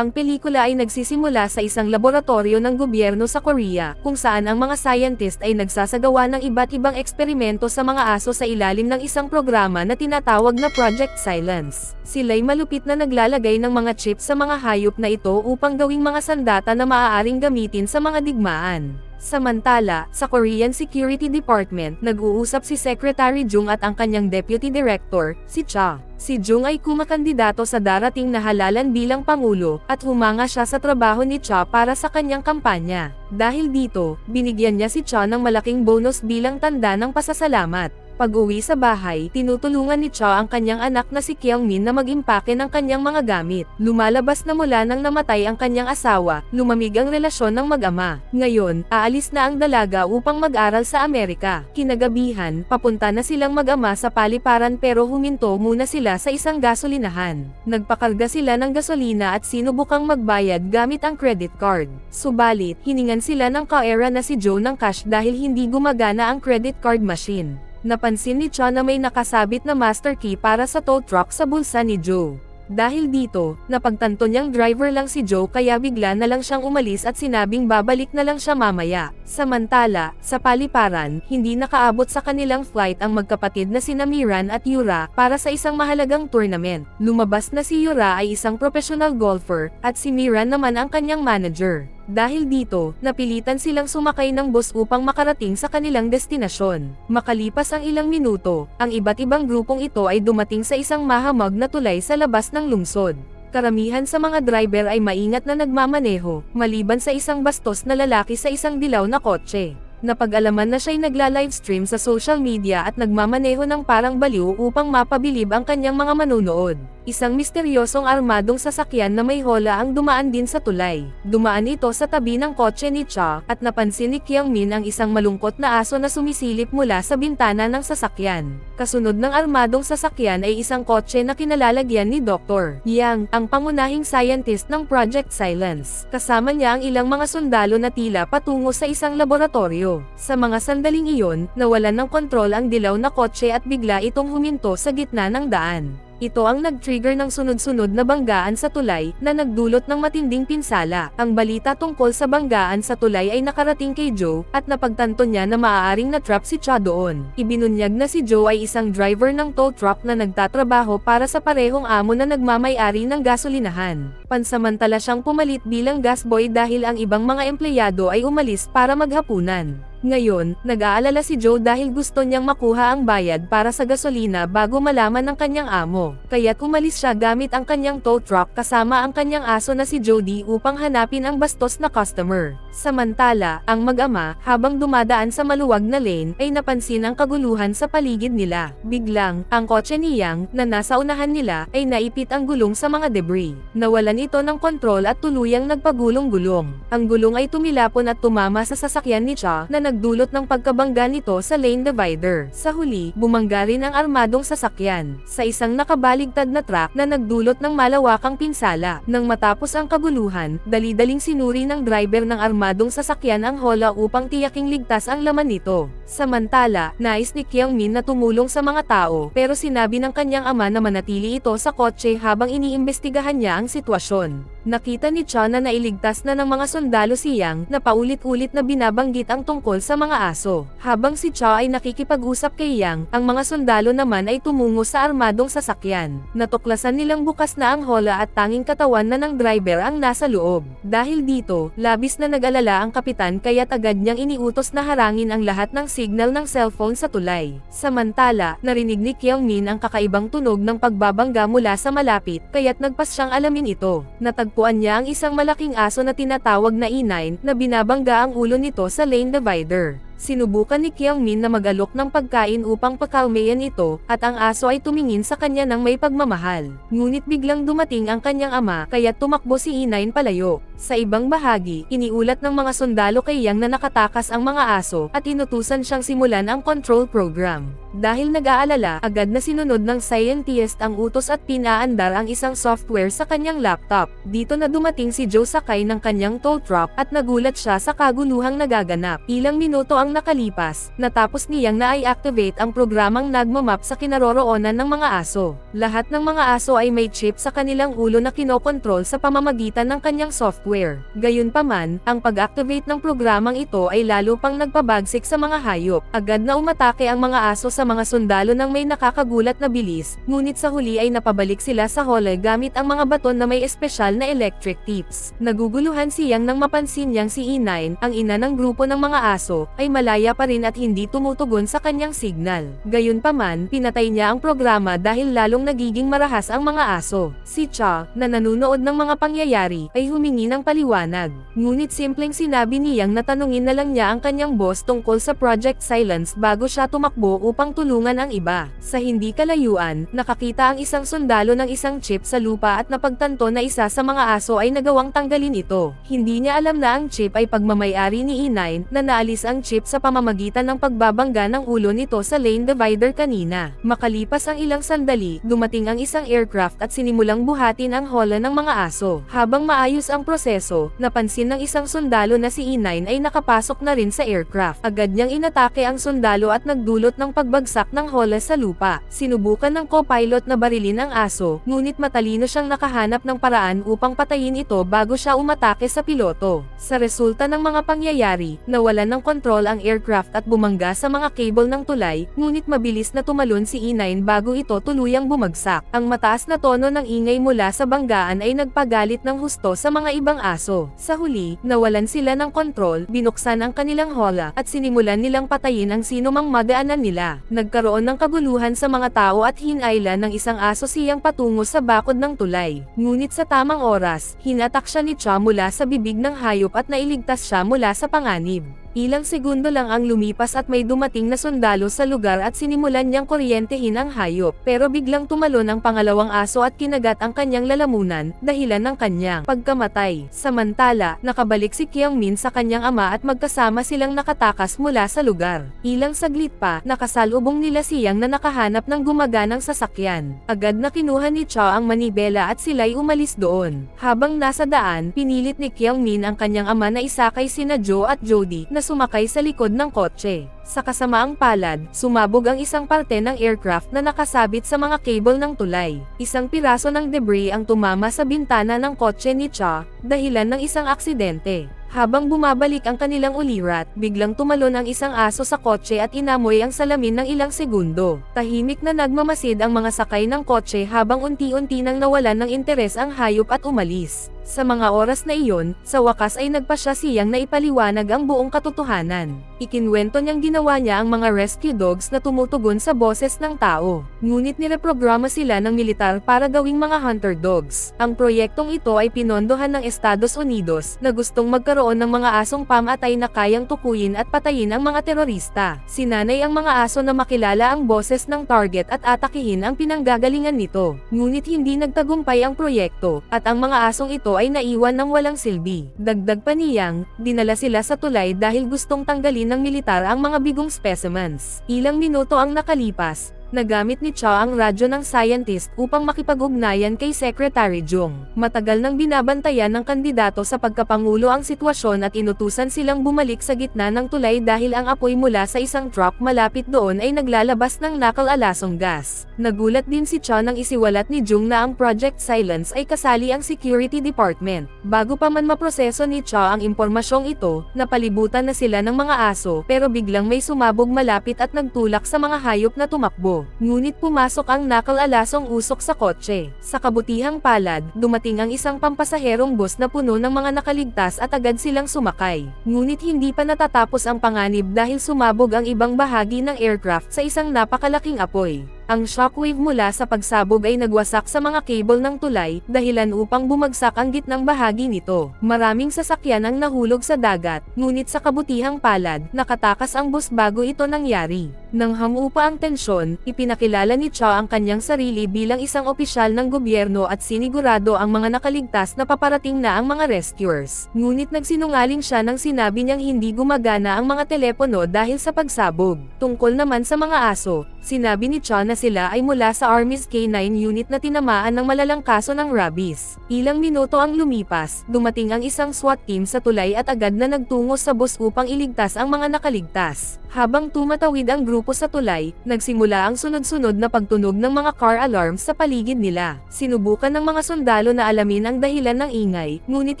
Ang pelikula ay nagsisimula sa isang laboratorio ng gobyerno sa Korea, kung saan ang mga scientist ay nagsasagawa ng iba't ibang eksperimento sa mga aso sa ilalim ng isang programa na tinatawag na Project Silence. Sila'y malupit na naglalagay ng mga chip sa mga hayop na ito upang gawing mga sandata na maaaring gamitin sa mga digmaan. Samantala, sa Korean Security Department, nag-uusap si Secretary Jung at ang kanyang Deputy Director, si Cha. Si Jung ay kumakandidato sa darating na halalan bilang Pangulo, at humanga siya sa trabaho ni Cha para sa kanyang kampanya. Dahil dito, binigyan niya si Cha ng malaking bonus bilang tanda ng pasasalamat. Pag-uwi sa bahay, tinutulungan ni Cha ang kanyang anak na si Kyungmin na mag-impake ng kanyang mga gamit. Lumalabas na mula nang namatay ang kanyang asawa, lumamig ang relasyon ng mag-ama. Ngayon, aalis na ang dalaga upang mag-aral sa Amerika. Kinagabihan, papunta na silang mag-ama sa paliparan pero huminto muna sila sa isang gasolinahan. Nagpakarga sila ng gasolina at sinubukang magbayad gamit ang credit card. Subalit, hiningan sila ng kaera na si Joe ng cash dahil hindi gumagana ang credit card machine. Napansin ni Cha na may nakasabit na master key para sa tow truck sa bulsa ni Joe. Dahil dito, napagtanto niyang driver lang si Joe kaya bigla na lang siyang umalis at sinabing babalik na lang siya mamaya. Samantala, sa paliparan, hindi nakaabot sa kanilang flight ang magkapatid na sina Miran at Yura para sa isang mahalagang tournament. Lumabas na si Yura ay isang professional golfer, at si Miran naman ang kanyang manager. Dahil dito, napilitan silang sumakay ng bus upang makarating sa kanilang destinasyon. Makalipas ang ilang minuto, ang iba't ibang grupong ito ay dumating sa isang mahamag na tulay sa labas ng lungsod. Karamihan sa mga driver ay maingat na nagmamaneho, maliban sa isang bastos na lalaki sa isang dilaw na kotse. Napag-alaman na siya'y nagla-livestream sa social media at nagmamaneho ng parang baliw upang mapabilib ang kanyang mga manunood. Isang misteryosong armadong sasakyan na may hola ang dumaan din sa tulay. Dumaan ito sa tabi ng kotse ni Cha, at napansin ni Kyung Min ang isang malungkot na aso na sumisilip mula sa bintana ng sasakyan. Kasunod ng armadong sasakyan ay isang kotse na kinalalagyan ni Dr. Yang, ang pangunahing scientist ng Project Silence. Kasama niya ang ilang mga sundalo na tila patungo sa isang laboratorio. Sa mga sandaling iyon, nawalan ng kontrol ang dilaw na kotse at bigla itong huminto sa gitna ng daan. Ito ang nag-trigger ng sunod-sunod na banggaan sa tulay, na nagdulot ng matinding pinsala. Ang balita tungkol sa banggaan sa tulay ay nakarating kay Joe, at napagtanto niya na maaaring na-trap si Cha doon. Ibinunyag na si Joe ay isang driver ng tow truck na nagtatrabaho para sa parehong amo na nagmamay-ari ng gasolinahan. Pansamantala siyang pumalit bilang gasboy dahil ang ibang mga empleyado ay umalis para maghapunan. Ngayon, nag-aalala si Joe dahil gusto niyang makuha ang bayad para sa gasolina bago malaman ng kanyang amo. Kaya't umalis siya gamit ang kanyang tow truck kasama ang kanyang aso na si Jody upang hanapin ang bastos na customer. Samantala, ang mag-ama, habang dumadaan sa maluwag na lane, ay napansin ang kaguluhan sa paligid nila. Biglang, ang kotse ni Yang, na nasa unahan nila, ay naipit ang gulong sa mga debris. Nawalan ito ng kontrol at tuluyang nagpagulong-gulong. Ang gulong ay tumilapon at tumama sa sasakyan ni Cha, na nagdulot ng pagkabangga nito sa lane divider. Sa huli, bumangga rin ang armadong sasakyan, sa isang nakabaligtad na truck na nagdulot ng malawakang pinsala. Nang matapos ang kaguluhan, dali-daling sinuri ng driver ng armadong sasakyan ang hola upang tiyaking ligtas ang laman nito. Samantala, nais ni Kyung Min na tumulong sa mga tao, pero sinabi ng kanyang ama na manatili ito sa kotse habang iniimbestigahan niya ang sitwasyon. Nakita ni Cha na nailigtas na ng mga sundalo si Yang na paulit-ulit na binabanggit ang tungkol sa mga aso. Habang si Cha ay nakikipag-usap kay Yang, ang mga sundalo naman ay tumungo sa armadong sasakyan. Natuklasan nilang bukas na ang hola at tanging katawan na ng driver ang nasa loob. Dahil dito, labis na nag-alala ang kapitan kaya agad niyang iniutos na harangin ang lahat ng signal ng cellphone sa tulay. Samantala, narinig ni Kyung ang kakaibang tunog ng pagbabangga mula sa malapit, kaya't nagpas siyang alamin ito. Natagpuan niya ang isang malaking aso na tinatawag na E9 na binabangga ang ulo nito sa lane divider. There. Sinubukan ni Kyung Min na mag-alok ng pagkain upang pakalmayan ito, at ang aso ay tumingin sa kanya ng may pagmamahal. Ngunit biglang dumating ang kanyang ama, kaya tumakbo si E9 palayo. Sa ibang bahagi, iniulat ng mga sundalo kay Yang na nakatakas ang mga aso, at inutusan siyang simulan ang control program. Dahil nag-aalala, agad na sinunod ng scientist ang utos at pinaandar ang isang software sa kanyang laptop. Dito na dumating si Joe sakay ng kanyang tow truck, at nagulat siya sa kaguluhang nagaganap. Ilang minuto ang ang nakalipas, natapos niyang na-i-activate ang programang nagmamap sa kinaroroonan ng mga aso. Lahat ng mga aso ay may chip sa kanilang ulo na kinokontrol sa pamamagitan ng kanyang software. Gayunpaman, ang pag-activate ng programang ito ay lalo pang nagpabagsik sa mga hayop. Agad na umatake ang mga aso sa mga sundalo ng may nakakagulat na bilis, ngunit sa huli ay napabalik sila sa hole gamit ang mga baton na may espesyal na electric tips. Naguguluhan siyang nang mapansin niyang si E9, ang ina ng grupo ng mga aso, ay malaya pa rin at hindi tumutugon sa kanyang signal. Gayunpaman, pinatay niya ang programa dahil lalong nagiging marahas ang mga aso. Si Cha, na nanunood ng mga pangyayari, ay humingi ng paliwanag. Ngunit simpleng sinabi niyang natanungin na lang niya ang kanyang boss tungkol sa Project Silence bago siya tumakbo upang tulungan ang iba. Sa hindi kalayuan, nakakita ang isang sundalo ng isang chip sa lupa at napagtanto na isa sa mga aso ay nagawang tanggalin ito. Hindi niya alam na ang chip ay pagmamayari ni E9 na naalis ang chip sa pamamagitan ng pagbabangga ng ulo nito sa lane divider kanina. Makalipas ang ilang sandali, dumating ang isang aircraft at sinimulang buhatin ang hola ng mga aso. Habang maayos ang proseso, napansin ng isang sundalo na si E9 ay nakapasok na rin sa aircraft. Agad niyang inatake ang sundalo at nagdulot ng pagbagsak ng hola sa lupa. Sinubukan ng co-pilot na barilin ang aso, ngunit matalino siyang nakahanap ng paraan upang patayin ito bago siya umatake sa piloto. Sa resulta ng mga pangyayari, nawalan ng kontrol ang aircraft at bumangga sa mga cable ng tulay, ngunit mabilis na tumalon si E9 bago ito tuluyang bumagsak. Ang mataas na tono ng ingay mula sa banggaan ay nagpagalit ng husto sa mga ibang aso. Sa huli, nawalan sila ng kontrol, binuksan ang kanilang hola, at sinimulan nilang patayin ang sino mang madaanan nila. Nagkaroon ng kaguluhan sa mga tao at hinayla ng isang aso siyang patungo sa bakod ng tulay. Ngunit sa tamang oras, hinatak siya ni Cha mula sa bibig ng hayop at nailigtas siya mula sa panganib. Ilang segundo lang ang lumipas at may dumating na sundalo sa lugar at sinimulan niyang kuryentehin ang hayop, pero biglang tumalon ang pangalawang aso at kinagat ang kanyang lalamunan, dahilan ng kanyang pagkamatay. Samantala, nakabalik si Kyung Min sa kanyang ama at magkasama silang nakatakas mula sa lugar. Ilang saglit pa, nakasalubong nila siyang na nakahanap ng gumaganang sasakyan. Agad na kinuha ni Cha ang manibela at sila'y umalis doon. Habang nasa daan, pinilit ni Kyung Min ang kanyang ama na isakay sina Joe at Jody na sumakay sa likod ng kotse. Sa kasamaang palad, sumabog ang isang parte ng aircraft na nakasabit sa mga cable ng tulay. Isang piraso ng debris ang tumama sa bintana ng kotse ni Cha, dahilan ng isang aksidente. Habang bumabalik ang kanilang ulirat, biglang tumalon ang isang aso sa kotse at inamoy ang salamin ng ilang segundo. Tahimik na nagmamasid ang mga sakay ng kotse habang unti-unti nang nawalan ng interes ang hayop at umalis. Sa mga oras na iyon, sa wakas ay nagpasya siyang naipaliwanag ang buong katotohanan. Ikinwento niyang ginawa niya ang mga rescue dogs na tumutugon sa boses ng tao. Ngunit nireprograma sila ng militar para gawing mga hunter dogs. Ang proyektong ito ay pinondohan ng Estados Unidos na gustong magkaroon ng mga asong pamatay na kayang tukuyin at patayin ang mga terorista. Sinanay ang mga aso na makilala ang boses ng target at atakihin ang pinanggagalingan nito. Ngunit hindi nagtagumpay ang proyekto, at ang mga asong ito ay naiwan ng walang silbi. Dagdag pa niyang, dinala sila sa tulay dahil gustong tanggalin ng militar ang mga bigong specimens. Ilang minuto ang nakalipas, Nagamit ni Cha ang radyo ng scientist upang makipag-ugnayan kay Secretary Jung. Matagal nang binabantayan ng kandidato sa pagkapangulo ang sitwasyon at inutusan silang bumalik sa gitna ng tulay dahil ang apoy mula sa isang truck malapit doon ay naglalabas ng nakal-alasong gas. Nagulat din si Cha nang isiwalat ni Jung na ang Project Silence ay kasali ang Security Department. Bago pa man maproseso ni Cha ang impormasyong ito, napalibutan na sila ng mga aso pero biglang may sumabog malapit at nagtulak sa mga hayop na tumakbo. Ngunit pumasok ang nakal-alasong usok sa kotse. Sa kabutihang palad, dumating ang isang pampasaherong bus na puno ng mga nakaligtas at agad silang sumakay. Ngunit hindi pa natatapos ang panganib dahil sumabog ang ibang bahagi ng aircraft sa isang napakalaking apoy. Ang shockwave mula sa pagsabog ay nagwasak sa mga cable ng tulay, dahilan upang bumagsak ang gitnang bahagi nito. Maraming sasakyan ang nahulog sa dagat, ngunit sa kabutihang palad, nakatakas ang bus bago ito nangyari. Nang hamupa ang tensyon, ipinakilala ni Cha ang kanyang sarili bilang isang opisyal ng gobyerno at sinigurado ang mga nakaligtas na paparating na ang mga rescuers. Ngunit nagsinungaling siya nang sinabi niyang hindi gumagana ang mga telepono dahil sa pagsabog. Tungkol naman sa mga aso, sinabi ni Cha na sila ay mula sa Army's K9 unit na tinamaan ng malalang kaso ng rabies. Ilang minuto ang lumipas, dumating ang isang SWAT team sa tulay at agad na nagtungo sa bus upang iligtas ang mga nakaligtas. Habang tumatawid ang grupo sa tulay, nagsimula ang sunod-sunod na pagtunog ng mga car alarms sa paligid nila. Sinubukan ng mga sundalo na alamin ang dahilan ng ingay, ngunit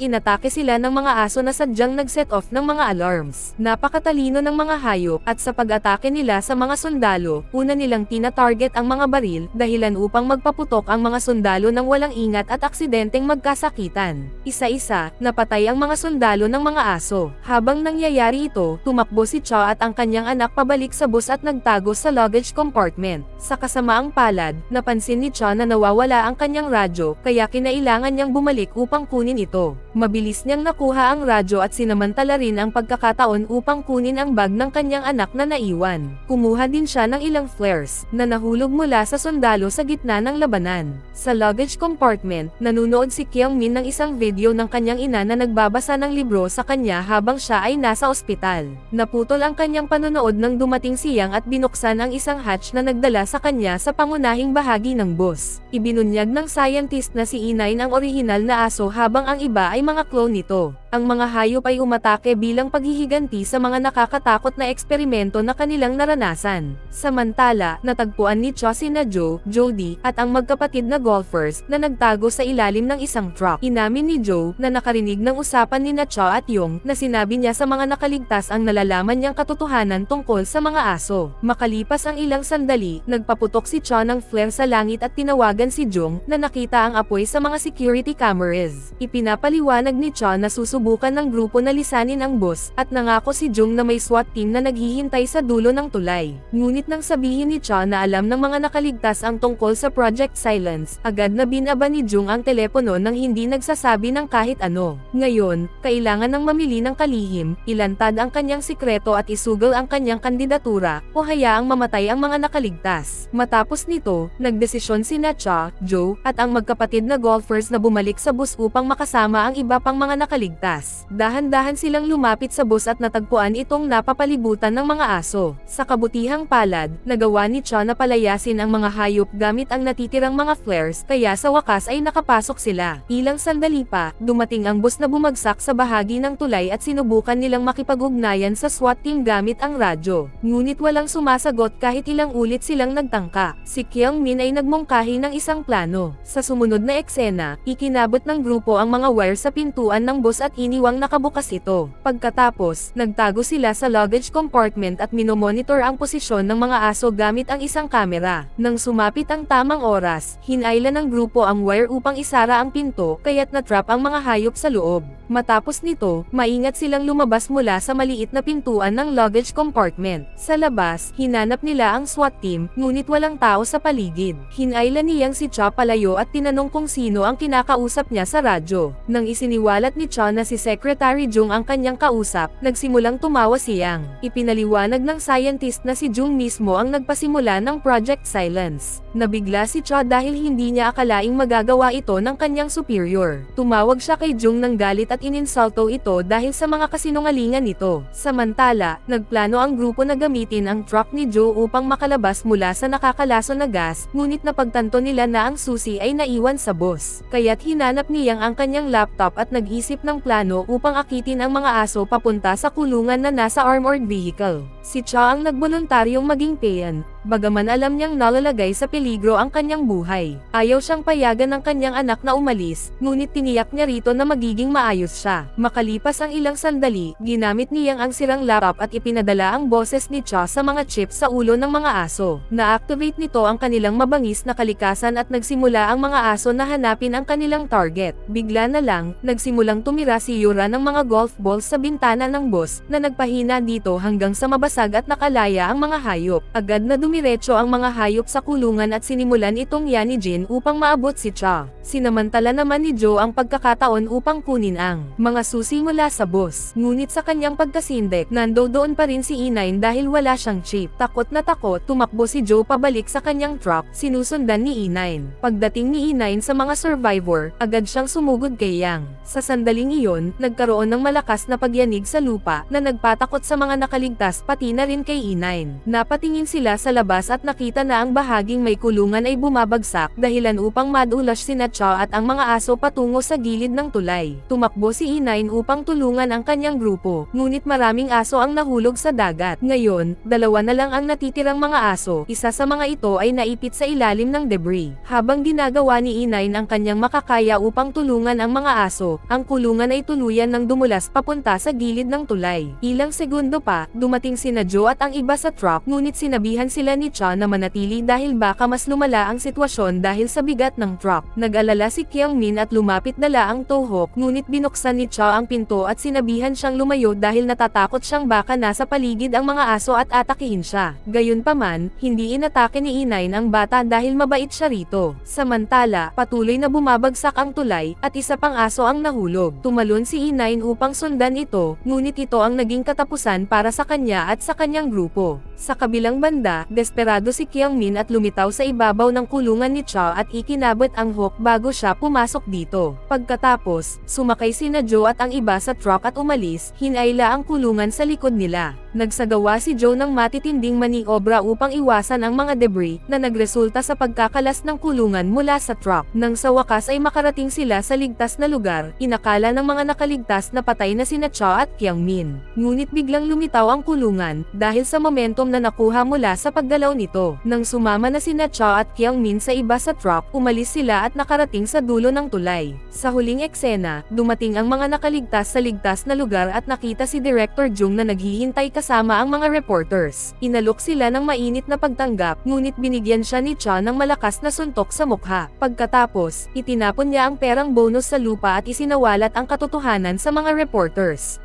inatake sila ng mga aso na sadyang nag-set off ng mga alarms. Napakatalino ng mga hayop, at sa pag-atake nila sa mga sundalo, una nilang tina-target ang mga baril, dahilan upang magpaputok ang mga sundalo ng walang ingat at aksidenteng magkasakitan. Isa-isa, napatay ang mga sundalo ng mga aso. Habang nangyayari ito, tumakbo si Cha at ang kanyang anak pabalik sa bus at nagtago sa luggage compartment. Sa kasamaang palad, napansin ni Cha na nawawala ang kanyang radyo, kaya kinailangan niyang bumalik upang kunin ito. Mabilis niyang nakuha ang radyo at sinamantala rin ang pagkakataon upang kunin ang bag ng kanyang anak na naiwan. Kumuha din siya ng ilang flares, na nahulog mula sa sundalo sa gitna ng labanan. Sa luggage compartment, nanunood si Kyung Min ng isang video ng kanyang ina na nagbabasa ng libro sa kanya habang siya ay nasa ospital. Naputol ang kanyang panonood nang dumating si Yang at binuksan ang isang hatch na nagdala sa kanya sa pangunahing bahagi ng bus. Ibinunyag ng scientist na si Inay ang orihinal na aso habang ang iba ay mga clone nito. Ang mga hayop ay umatake bilang paghihiganti sa mga nakakatakot na eksperimento na kanilang naranasan. Samantala, natagpuan ni Cho na Joe, Jody, at ang magkapatid na golfers na nagtago sa ilalim ng isang truck. Inamin ni Joe na nakarinig ng usapan ni na Cho at Yong na sinabi niya sa mga nakaligtas ang nalalaman niyang katotohanan tungkol sa mga aso. Makalipas ang ilang sandali, nagpaputok si Cho ng flare sa langit at tinawagan si Jong na nakita ang apoy sa mga security cameras. Ipinapaliwanag ni Cho na susubukan ng grupo na lisanin ang bus at nangako si Jong na may SWAT team na naghihintay sa dulo ng tulay. Ngunit nang sabihin ni Cho na alam ng mga nakaligtas ang tungkol sa Project Silence, agad na binaba ni Jung ang telepono nang hindi nagsasabi ng kahit ano. Ngayon, kailangan ng mamili ng kalihim, ilantad ang kanyang sikreto at isugal ang kanyang kandidatura, o hayaang mamatay ang mga nakaligtas. Matapos nito, nagdesisyon si Nacha, Joe, at ang magkapatid na golfers na bumalik sa bus upang makasama ang iba pang mga nakaligtas. Dahan-dahan silang lumapit sa bus at natagpuan itong napapalibutan ng mga aso. Sa kabutihang palad, nagawa ni Cha na palayasin ang mga hayop gamit ang natitirang mga flares, kaya sa wakas ay nakapasok sila. Ilang sandali pa, dumating ang bus na bumagsak sa bahagi ng tulay at sinubukan nilang makipag-ugnayan sa SWAT team gamit ang radyo. Ngunit walang sumasagot kahit ilang ulit silang nagtangka. Si Kyung Min ay nagmungkahi ng isang plano. Sa sumunod na eksena, ikinabot ng grupo ang mga wire sa pintuan ng bus at iniwang nakabukas ito. Pagkatapos, nagtago sila sa luggage compartment at minomonitor ang posisyon ng mga aso gamit ang isang kamera. Nang sumapit ang tamang oras, hinayla ng grupo ang wire upang isara ang pinto, kaya't natrap ang mga hayop sa loob. Matapos nito, maingat silang lumabas mula sa maliit na pintuan ng luggage compartment. Sa labas, hinanap nila ang SWAT team, ngunit walang tao sa paligid. Hinayla niyang si Cha palayo at tinanong kung sino ang kinakausap niya sa radyo. Nang isiniwalat ni Cha na si Secretary Jung ang kanyang kausap, nagsimulang tumawa si Yang. Ipinaliwanag ng scientist na si Jung mismo ang nagpasimula ng Project Silence. Nabigla si Cha dahil hindi niya akalaing magagawa ito ng kanyang superior. Tumawag siya kay Jung ng galit at ininsulto ito dahil sa mga kasinungalingan nito. Samantala, nagplano ang grupo na gamitin ang truck ni Joe upang makalabas mula sa nakakalaso na gas, ngunit napagtanto nila na ang susi ay naiwan sa bus. Kaya't hinanap niyang ang kanyang laptop at nag-isip ng plano upang akitin ang mga aso papunta sa kulungan na nasa armored vehicle. Si Cha ang nagboluntaryong maging payan, bagaman alam niyang nalalagay sa peligro ang kanyang buhay. Ayaw siyang payagan ng kanyang anak na umalis, ngunit tiniyak niya rito na magiging maayos siya. Makalipas ang ilang sandali, ginamit niyang ang sirang laptop at ipinadala ang boses ni Cha sa mga chips sa ulo ng mga aso. Na-activate nito ang kanilang mabangis na kalikasan at nagsimula ang mga aso na hanapin ang kanilang target. Bigla na lang, nagsimulang tumira si Yura ng mga golf balls sa bintana ng bus, na nagpahina dito hanggang sa mabasag at nakalaya ang mga hayop. Agad na dumiretso ang mga hayop sa kulungan at sinimulan itong yan ni Jin upang maabot si Cha. Sinamantala naman ni Joe ang pagkakataon upang kunin ang mga susi mula sa boss. Ngunit sa kanyang pagkasindek, nando doon pa rin si E9 dahil wala siyang chip. Takot na takot, tumakbo si Joe pabalik sa kanyang truck, sinusundan ni E9. Pagdating ni E9 sa mga survivor, agad siyang sumugod kay Yang. Sa sandaling iyon, nagkaroon ng malakas na pagyanig sa lupa na nagpatakot sa mga nakaligtas pati na rin kay E9. Napatingin sila sa labas at nakita na ang bahaging may kulungan ay bumabagsak dahilan upang madulas si Cha at ang mga aso patungo sa gilid ng tulay. Tumakbo si E9 upang tulungan ang kanyang grupo, ngunit maraming aso ang nahulog sa dagat. Ngayon, dalawa na lang ang natitirang mga aso, isa sa mga ito ay naipit sa ilalim ng debris. Habang ginagawa ni E9 ang kanyang makakaya upang tulungan ang mga aso, ang kulungan ay tuluyan ng dumulas papunta sa gilid ng tulay. Ilang segundo pa, dumating sina Joe at ang iba sa truck ngunit sinabihan sila ni Cha na manatili dahil baka mas lumala ang sitwasyon dahil sa bigat ng truck. Nag-alala si Kyung Min at lumapit dala ang Tohok ngunit binuksan ni Cha ang pinto at sinabihan siyang lumayo dahil natatakot siyang baka nasa paligid ang mga aso at atakihin siya. Gayunpaman, hindi inatake ni Inay ang bata dahil mabait siya rito. Samantala, patuloy na bumabagsak ang tulay at isa pang aso ang nahulog. Tumalon si Inay upang sundan ito, ngunit ito ang naging katapusan para sa kanya at sa kanyang grupo. Sa kabilang banda, desperado si Kyung Min at lumitaw sa ibabaw ng kulungan ni Cha at ikinabot ang hook bago siya pumasok dito. Pagkatapos, sumakay sina Joe at ang iba sa truck at umalis, hinayla ang kulungan sa likod nila. Nagsagawa si Joe ng matitinding maniobra upang iwasan ang mga debris na nagresulta sa pagkakalas ng kulungan mula sa truck. Nang sa wakas ay makarating sila sa ligtas na lugar, inakala ng mga nakaligtas na patay na sina Cha at Kyung Min. Ngunit biglang lumitaw ang kulungan dahil sa momentum na nakuha mula sa paggalaw nito. Nang sumama na sina Cha at Kyung Min sa iba sa truck, umalis sila at nakarating sa dulo ng tulay. Sa huling eksena, dumating ang mga nakaligtas sa ligtas na lugar at nakita si Director Jung na naghihintay kasama ang mga reporters. Inalok sila ng mainit na pagtanggap, ngunit binigyan siya ni Cha ng malakas na suntok sa mukha. Pagkatapos, itinapon niya ang perang bonus sa lupa at isinawalat ang katotohanan sa mga reporters.